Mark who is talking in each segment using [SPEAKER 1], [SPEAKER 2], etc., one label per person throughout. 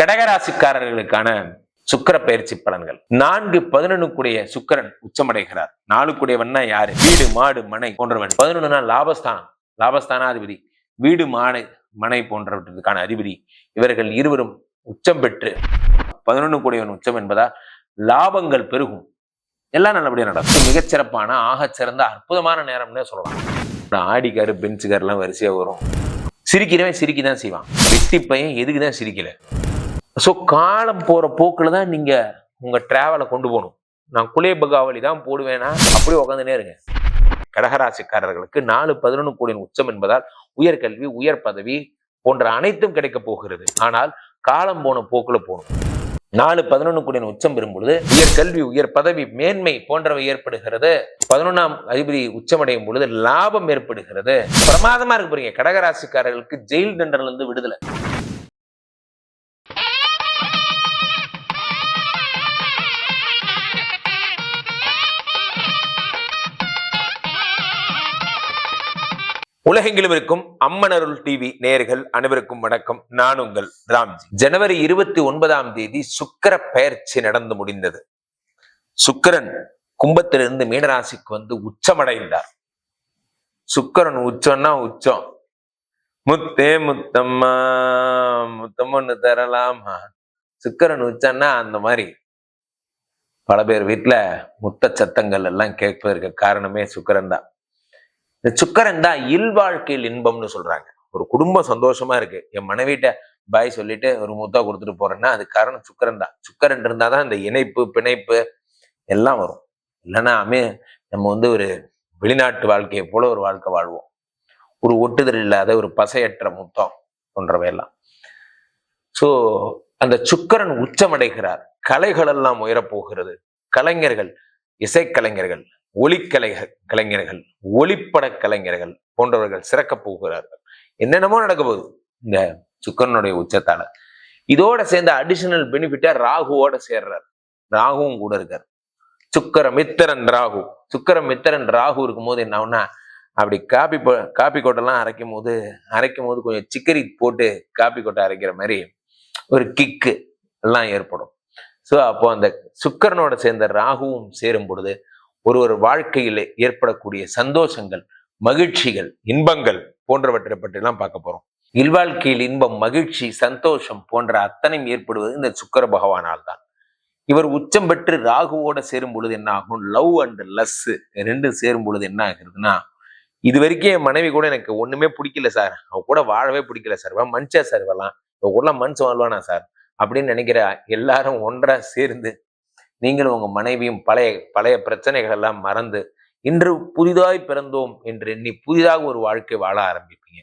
[SPEAKER 1] கடகராசிக்காரர்களுக்கான சுக்கிர பயிற்சி பலன்கள். நான்கு பதினொன்னுக்குடைய சுக்கிரன் உச்சமடைகிறார். நாலுக்குடையவன்னா யாரு? வீடு மாடு மனை போன்றவன். பதினொன்னுனா லாபஸ்தானம். லாபஸ்தானாதிபதி. வீடு மாடு மனை போன்றவற்றுக்கான அதிபதி. இவர்கள் இருவரும் உச்சம் பெற்று பதினொன்னு கூடியவன் உச்சம் என்பதால் லாபங்கள் பெருகும். எல்லாம் நல்லபடியா நடக்கும். மிகச்சிறப்பான ஆக சிறந்த அற்புதமான நேரம்னே சொல்லலாம். ஆடிக்காரு பெஞ்சுக்காரெல்லாம் வரிசையா வரும். சிரிக்கிறவன் சிரிக்க தான் செய்வான். வெட்டி பையன் எதுக்கு தான் சிரிக்கல? ஸோ காலம் போகிற போக்கில் தான் நீங்கள் உங்கள் ட்ராவலை கொண்டு போகணும். நான் குலே பகாவலி தான் போடுவேனா? அப்படியே உட்காந்துனே இருங்க. கடகராசிக்காரர்களுக்கு நாலு பதினொன்று கோடியின் உச்சம் என்பதால் உயர்கல்வி உயர் பதவி போன்ற அனைத்தும் கிடைக்க போகிறது. ஆனால் காலம் போன போக்கில் போகணும். நாலு பதினொன்று கோடியின் உச்சம் பெறும்பொழுது உயர்கல்வி உயர் கல்வி உயர் பதவி மேன்மை போன்றவை ஏற்படுகிறது. பதினொன்றாம் அதிபதி உச்சமடையும் பொழுது லாபம் ஏற்படுகிறது. பிரமாதமா இருக்கு போறீங்க கடகராசிக்காரர்களுக்கு ஜெயில் தண்டனிலிருந்து விடுதலை. உலகெங்கிலும் இருக்கும் அம்மன் அருள் டிவி நேர்கள் அனைவருக்கும் வணக்கம். நான் உங்கள் ராம்ஜி. ஜனவரி இருபத்தி ஒன்பதாம் தேதி சுக்கிர பெயர்ச்சி நடந்து முடிந்தது. சுக்கிரன் கும்பத்திலிருந்து மீனராசிக்கு வந்து உச்சமடைந்தார். சுக்கிரன் உச்சம்னா உச்சம். முத்தே முத்தம்மா முத்தம்மன்னு தரலாமா? சுக்கிரன் உச்சம்னா அந்த மாதிரி. பல பேர் வீட்டுல முத்த சத்தங்கள் எல்லாம் கேட்பதற்கு காரணமே சுக்கரன் தான். இந்த சுக்கரன் தான் இல்வாழ்க்கையில் இன்பம்னு சொல்றாங்க. ஒரு குடும்பம் சந்தோஷமா இருக்கு. என் மனைவிட்ட பாய் சொல்லிட்டு ஒரு முத்தா கொடுத்துட்டு போறேன்னா அது காரணம் சுக்கரன் தான். சுக்கரன் இருந்தாதான் இந்த இணைப்பு பிணைப்பு எல்லாம் வரும். இல்லைன்னா நம்ம வந்து ஒரு வெளிநாட்டு வாழ்க்கையை போல ஒரு வாழ்க்கை வாழ்வோம். ஒரு ஒட்டுதல் இல்லாத ஒரு பசையற்ற முத்தம் போன்றவையெல்லாம். ஸோ அந்த சுக்கரன் உச்சமடைகிறார். கலைகள் எல்லாம் உயரப்போகிறது. கலைஞர்கள் இசைக்கலைஞர்கள் ஒலிக்கலை கலைஞர்கள் ஒளிப்பட கலைஞர்கள் போன்றவர்கள் சிறக்கப் போகிறார்கள். என்னென்னமோ நடக்க போகுது இந்த சுக்கரனுடைய உச்சத்தால. இதோட சேர்ந்த அடிஷனல் பெனிஃபிட்டா ராகுவோட சேர்றார். ராகுவும் கூட இருக்கார். சுக்கர மித்திரன் ராகு. சுக்கர மித்திரன் ராகு இருக்கும்போது என்ன ஆகும்னா அப்படி காப்பி காப்பி கொட்டெல்லாம் அரைக்கும் போது அரைக்கும் போது கொஞ்சம் சிக்கரி போட்டு காப்பி கொட்டை அரைக்கிற மாதிரி ஒரு கிக்கு எல்லாம் ஏற்படும். ஸோ அப்போ அந்த சுக்கரனோட சேர்ந்த ராகுவும் சேரும் பொழுது ஒரு ஒரு வாழ்க்கையில் ஏற்படக்கூடிய சந்தோஷங்கள் மகிழ்ச்சிகள் இன்பங்கள் போன்றவற்றை பற்றிலாம் பார்க்க போறோம். இல்வாழ்க்கையில் இன்பம் மகிழ்ச்சி சந்தோஷம் போன்ற அத்தனையும் ஏற்படுவது இந்த சுக்கர பகவானால் தான் இவர் உச்சம் பெற்று ராகுவோட சேரும் பொழுது என்ன ஆகும்? லவ் அண்ட் லஸ் ரெண்டும் சேரும் பொழுது என்ன ஆகுறதுன்னா இது வரைக்கும் என் மனைவி கூட எனக்கு ஒண்ணுமே பிடிக்கல சார். அவ கூட வாழவே பிடிக்கல சார். இவன் மனுஷா சார் வரலாம் இவ கூட மனுஷன் வாழ்வானா சார்? அப்படின்னு நினைக்கிற எல்லாரும் ஒன்றா சேர்ந்து நீங்களும் உங்க மனைவியும் பழைய பழைய பிரச்சனைகள் எல்லாம் மறந்து இன்று புதிதாய் பிறந்தோம் என்று எண்ணி புதிதாக ஒரு வாழ்க்கை வாழ ஆரம்பிப்பீங்க.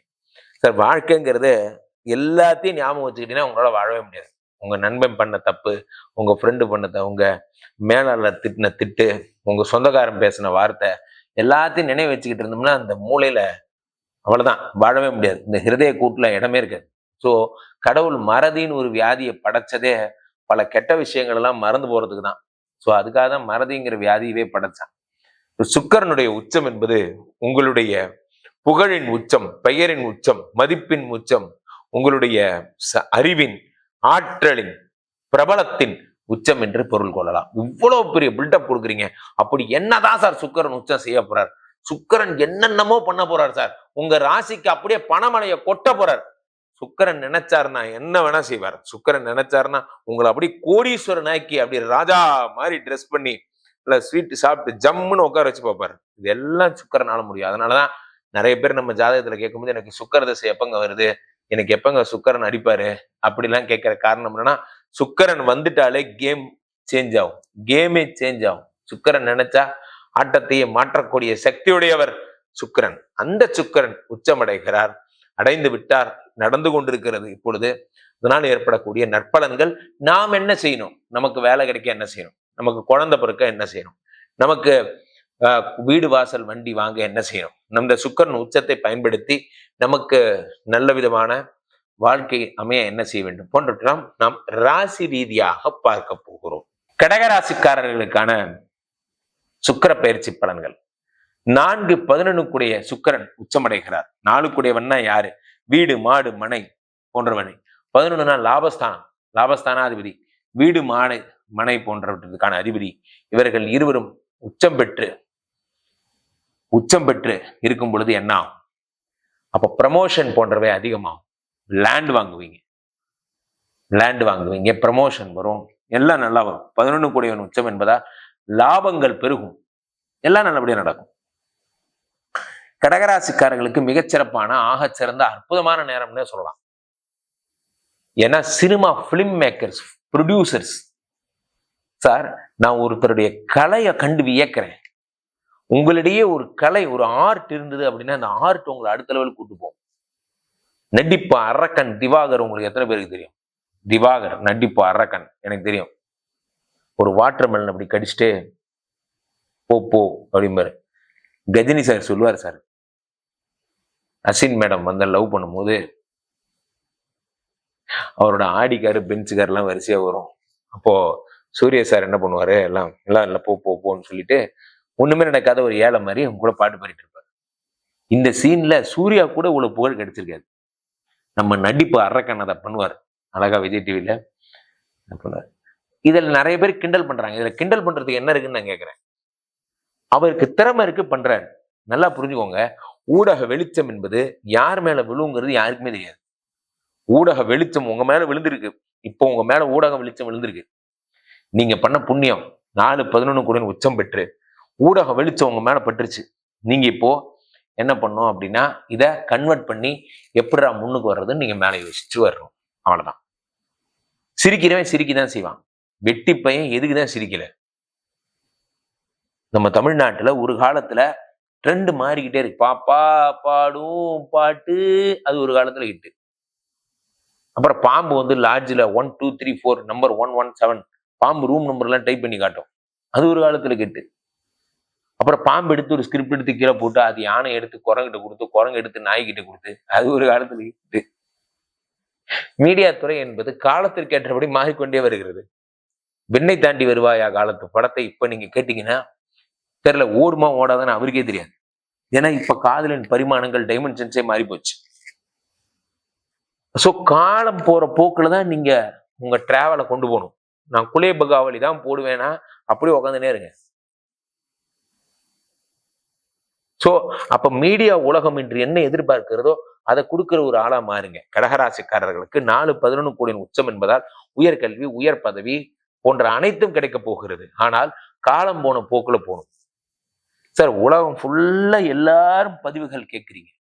[SPEAKER 1] சார் வாழ்க்கைங்கிறது எல்லாத்தையும் ஞாபகம் வச்சுக்கிட்டீங்கன்னா உங்களால வாழவே முடியாது. உங்க நண்பன் பண்ண தப்பு உங்க ஃப்ரெண்டு பண்ண த- உங்க மேலாளர் திட்டின திட்டு உங்க சொந்தக்காரன் பேசின வார்த்தை எல்லாத்தையும் நினைவு வச்சுக்கிட்டு இருந்தோம்னா அந்த மூளையில அவ்வளவுதான். வாழவே முடியாது. இந்த ஹிருதய கூட்டுல இடமே இருக்காது. ஸோ கடவுள் மறதின்னு ஒரு வியாதியை படைச்சதே பல கெட்ட விஷயங்கள் எல்லாம் மறந்து போறதுக்கு தான் ஸோ அதுக்காக தான் மறதிங்கிற வியாதியவே படைச்சான். சுக்கரனுடைய உச்சம் என்பது உங்களுடைய புகழின் உச்சம் பெயரின் உச்சம் மதிப்பின் உச்சம் உங்களுடைய ச- அறிவின் ஆற்றலின் பிரபலத்தின் உச்சம் என்று பொருள் கொள்ளலாம். இவ்வளவு பெரிய பில்டப் கொடுக்குறீங்க. அப்படி என்னதான் சார் சுக்கரன் உச்சம் செய்ய போறார்? சுக்கரன் என்னென்னமோ பண்ண போறார் சார். உங்க ராசிக்கு அப்படியே பணமலையை கொட்ட போறார். சுக்கரன் நினைச்சாருன்னா என்ன வேணா செய்வார். சுக்கரன் நினைச்சாருன்னா உங்களை அப்படி கோடீஸ்வரன் ஆக்கி அப்படி ராஜா மாதிரி ட்ரெஸ் பண்ணி இல்ல ஸ்வீட் சாப்பிட்டு ஜம்முன்னு உட்கார வச்சு பார்ப்பாரு. இது எல்லாம் சுக்கரனால முடியும். அதனாலதான் நிறைய பேர் நம்ம ஜாதகத்துல கேட்கும்போது எனக்கு சுக்கர தசை எப்பங்க வருது? எனக்கு எப்பங்க சுக்கரன் அடிப்பாரு? அப்படிலாம் கேட்கிற காரணம் என்னன்னா சுக்கரன் வந்துட்டாலே கேம் சேஞ்ச் ஆகும். கேமே சேஞ்ச் ஆகும். சுக்கரன் நினைச்சா ஆட்டத்தையே மாற்றக்கூடிய சக்தியுடையவர் சுக்கரன். அந்த சுக்கரன் உச்சமடைகிறார். அடைந்து விட்டார் நடந்து கொண்டிருக்கிறது. இப்பொழுது இதனால் ஏற்படக்கூடிய நற்பலன்கள் நாம் என்ன செய்யணும்? நமக்கு வேலை கிடைக்க என்ன செய்யணும்? நமக்கு குழந்தை பிறக்க என்ன செய்யணும்? நமக்கு வீடு வாசல் வண்டி வாங்க என்ன செய்யணும்? நம்ம சுக்கரன் உச்சத்தை பயன்படுத்தி நமக்கு நல்ல விதமான வாழ்க்கை அமைய என்ன செய்ய வேண்டும்? போன்றவற்றாம் நாம் ராசி ரீதியாக பார்க்க போகிறோம். கடகராசிக்காரர்களுக்கான சுக்கிர பயிற்சி பலன்கள். நான்கு பதினொன்னுக்குடைய சுக்கரன் உச்சமடைகிறார். நாலுக்குடையவன்னா யாரு? வீடு மாடு மனை போன்றவனை. பதினொன்றுனா லாபஸ்தானம். லாபஸ்தானாதிபதி. வீடு மாடு மனை போன்றவற்றுக்கான அதிபதி. இவர்கள் இருவரும் உச்சம் பெற்று உச்சம் பெற்று இருக்கும் பொழுது என்ன ஆகும்? அப்போ ப்ரமோஷன் போன்றவை அதிகமாகும். லேண்ட் வாங்குவீங்க. லேண்ட் வாங்குவீங்க. ப்ரமோஷன் வரும். எல்லாம் நல்லா வரும். பதினொன்று கூடியவன் உச்சம் என்பதா லாபங்கள் பெருகும். எல்லாம் நல்லபடியா நடக்கும். கடகராசிக்காரர்களுக்கு மிகச்சிறப்பான ஆகச்சிறந்த அற்புதமான நேரம்னே சொல்லலாம். ஏன்னா cinema film makers producers sir நான் ஒருத்தருடைய கலையை கண்டு வியக்கிறேன். உங்களிடையே ஒரு கலை ஒரு ஆர்ட் இருந்தது அப்படின்னா அந்த ஆர்ட் உங்களை அடுத்த லெவலுக்கு கூட்டு போகும். நடிப்பா அரக்கன் திவாகர் உங்களுக்கு எத்தனை பேருக்கு தெரியும்? திவாகர் நடிப்பா அரக்கன் எனக்கு தெரியும். ஒரு வாட்டர் மெலன் அப்படி கடிச்சிட்டு போ போ அப்படிம்பாரு. கஜினி சார் சொல்லுவார் சார் அசின் மேடம் வந்து லவ் பண்ணும்போது அவரோட ஆடி காரு பெஞ்சு கார்லாம் வரிசையா வரும். அப்போ சூர்யா சார் என்ன பண்ணுவாரு? எல்லாம் எல்லாம் இல்லை போ போ போன்னு சொல்லிட்டு ஒண்ணுமே நடக்காத ஒரு ஏழை மாதிரி அவங்க கூட பாட்டு பாடிட்டு இருப்பாரு. இந்த சீன்ல சூர்யா கூட இவ்வளோ புகழ் கிடைச்சிருக்காது. நம்ம நடிப்பு அரக்கன் அதை பண்ணுவார். அழகா விஜய் டிவில பண்ணுவார்? இதில் நிறைய பேர் கிண்டல் பண்றாங்க. இதில் கிண்டல் பண்றதுக்கு என்ன இருக்குன்னு நான் கேட்குறேன் அவருக்கு திறமை இருக்கு பண்றாரு. நல்லா புரிஞ்சுக்கோங்க. ஊடக வெளிச்சம் என்பது யார் மேல விழுங்கிறது யாருக்குமே தெரியாது. ஊடக வெளிச்சம் உங்க மேல விழுந்திருக்கு. இப்போ உங்க மேல ஊடக வெளிச்சம் விழுந்திருக்கு. நீங்க பண்ண புண்ணியம் நாலு பதினொன்று கோடி உச்சம் பெற்று ஊடக வெளிச்சம் உங்க மேல பட்டுருச்சு. நீங்க இப்போ என்ன பண்ணோம் அப்படின்னா இதை கன்வெர்ட் பண்ணி எப்படிடா முன்னுக்கு வர்றதுன்னு நீங்க மேலே யோசிச்சு வரணும். அவ்வளவுதான். சிரிக்கிறவன் சிரிக்க தான் செய்வான். வெட்டி பையன் எதுக்கு தான் சிரிக்கல? நம்ம தமிழ்நாட்டுல ஒரு காலத்துல ட்ரெண்ட் மாறிக்கிட்டே இருக்கு. பாப்பா பாடும் பாட்டு அது ஒரு காலத்துல ஹிட்டு அப்புறம் பாம்பு வந்து லாட்ஜில் one two three four number one one seven பாம்பு ரூம் நம்பர்லாம் டைப் பண்ணி காட்டும். அது ஒரு காலத்துல கெட்டு அப்புறம் பாம்பு எடுத்து ஒரு ஸ்கிரிப்ட் எடுத்து கீழே போட்டு அது யானை எடுத்து குரங்கிட்ட கொடுத்து குரங்கு எடுத்து நாய்கிட்ட கொடுத்து அது ஒரு காலத்துல கெட்டு மீடியா துறை என்பது காலத்திற்கு ஏற்றபடி மாறிக்கொண்டே வருகிறது. வெண்ணை தாண்டி வருவாயா காலத்து படத்தை இப்ப நீங்க கேட்டீங்கன்னா தெரியல ஓடுமா ஓடாதான்னு அவருக்கே தெரியாது. ஏன்னா இப்ப காதலின் பரிமாணங்கள் டைமென்ஷன்ஸே மாறி போச்சு. ஸோ காலம் போற போக்குல தான் நீங்க உங்க டிராவலை கொண்டு போகணும். நான் குலே பகாவலி தான் போடுவேனா அப்படியே உக்காந்துனே இருங்க. ஸோ அப்ப மீடியா உலகம் இன்று என்ன எதிர்பார்க்கிறதோ அதை கொடுக்கிற ஒரு ஆளா மாறுங்க. கடகராசிக்காரர்களுக்கு நாலு பதினொன்று கோடியின் உச்சம் என்பதால் உயர்கல்வி உயர் பதவி போன்ற அனைத்தும் கிடைக்க போகிறது. ஆனால் காலம் போன போக்குல போகணும். சார் உலகம் ஃபுல்லா எல்லாரும் பதிவுகள் கேட்குறீங்க.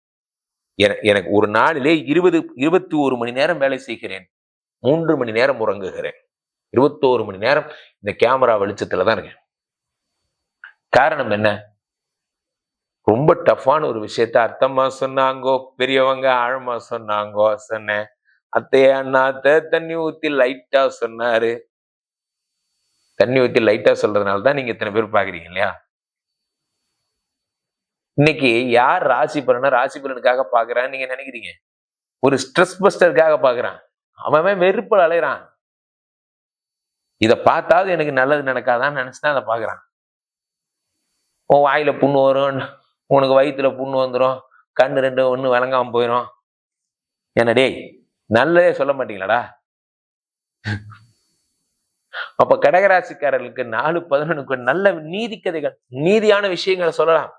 [SPEAKER 1] எனக்கு ஒரு நாளிலே இருபது இருபத்தி ஒரு மணி நேரம் வேலை செய்கிறேன். மூன்று மணி நேரம் உறங்குகிறேன். இருபத்தோரு மணி நேரம் இந்த கேமரா வெளிச்சத்துல தான் இருக்கேன். காரணம் என்ன? ரொம்ப டஃப்பான ஒரு விஷயத்த அர்த்தமா சொன்னாங்கோ பெரியவங்க ஆழமா சொன்னாங்கோ சொன்னேன் அத்தைய அண்ணாத்த தண்ணி ஊத்தி லைட்டா சொன்னாரு. தண்ணி ஊத்தி லைட்டா சொல்றதுனால தான் நீங்க இத்தனை பேர் பாக்குறீங்க இல்லையா? இன்னைக்கு யார் ராசி பலனா ராசி பலனுக்காக பாக்குறான்னு நீங்க நினைக்கிறீங்க? ஒரு ஸ்ட்ரெஸ் பஸ்டருக்காக பாக்குறான் அவன் வெறுப்பில் அலைகிறான் இதை பார்த்தாவது எனக்கு நல்லது நடக்காதான்னு நினைச்சுதான் அதை பாக்குறான் உன் வாயில புண்ணு வரும் உனக்கு வயிற்றுல புண்ணு வந்துடும் கண்ணு ரெண்டு ஒன்று விளங்காம போயிடும் என்ன டேய் நல்லதே சொல்ல மாட்டீங்களாடா? அப்ப கடகராசிக்காரர்களுக்கு நாலு பதினொன்னுக்கு நல்ல நீதி கதைகள் நீதியான விஷயங்களை சொல்லலாம்.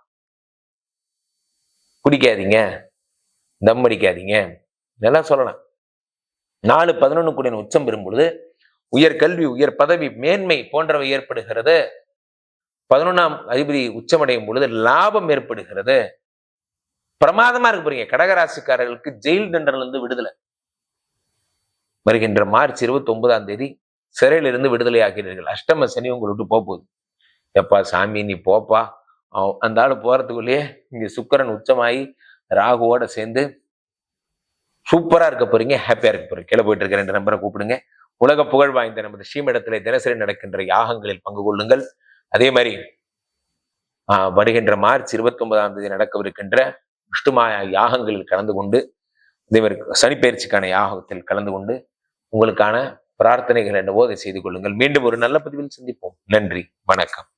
[SPEAKER 1] குடிக்காதீங்க. தம் அடிக்காதீங்க. இதெல்லாம் சொல்லலாம். நாலு பதினொன்று கூடிய உச்சம் பெறும் பொழுது உயர் கல்வி உயர் பதவி மேன்மை போன்றவை ஏற்படுகிறது. பதினொன்றாம் அதிபதி உச்சமடையும் பொழுது லாபம் ஏற்படுகிறது. பிரமாதமா இருக்கு போறீங்க கடகராசிக்காரர்களுக்கு ஜெயில் தண்டனிலிருந்து இருந்து விடுதலை. வருகின்ற மார்ச் இருபத்தி ஒன்பதாம் தேதி சிறையிலிருந்து விடுதலை ஆகிறீர்கள் அஷ்டம சனி உங்களை விட்டு போகுது. எப்பா சாமி நீ போப்பா. அந்த ஆள் போறதுக்குள்ளேயே இங்க சுக்கரன் உச்சமாயி ராகுவோட சேர்ந்து சூப்பரா இருக்க போறீங்க ஹாப்பியா இருக்க போறீங்க. கீழே போயிட்டு இருக்கிற ரெண்டு நம்பரை கூப்பிடுங்க. உலக புகழ் வாய்ந்த நமது ஸ்ரீமடத்தில் தினசரி நடக்கின்ற யாகங்களில் பங்கு கொள்ளுங்கள். அதே மாதிரி வருகின்ற மார்ச் இருபத்தி ஒன்பதாம் தேதி நடக்கவிருக்கின்ற விஷ்ணுமாயா யாகங்களில் கலந்து கொண்டு அதே மாதிரி சனிப்பயிற்சிக்கான யாகத்தில் கலந்து கொண்டு உங்களுக்கான பிரார்த்தனைகள் என்னவோ அதை செய்து கொள்ளுங்கள். மீண்டும் ஒரு நல்ல பதிவில் சந்திப்போம். நன்றி வணக்கம்.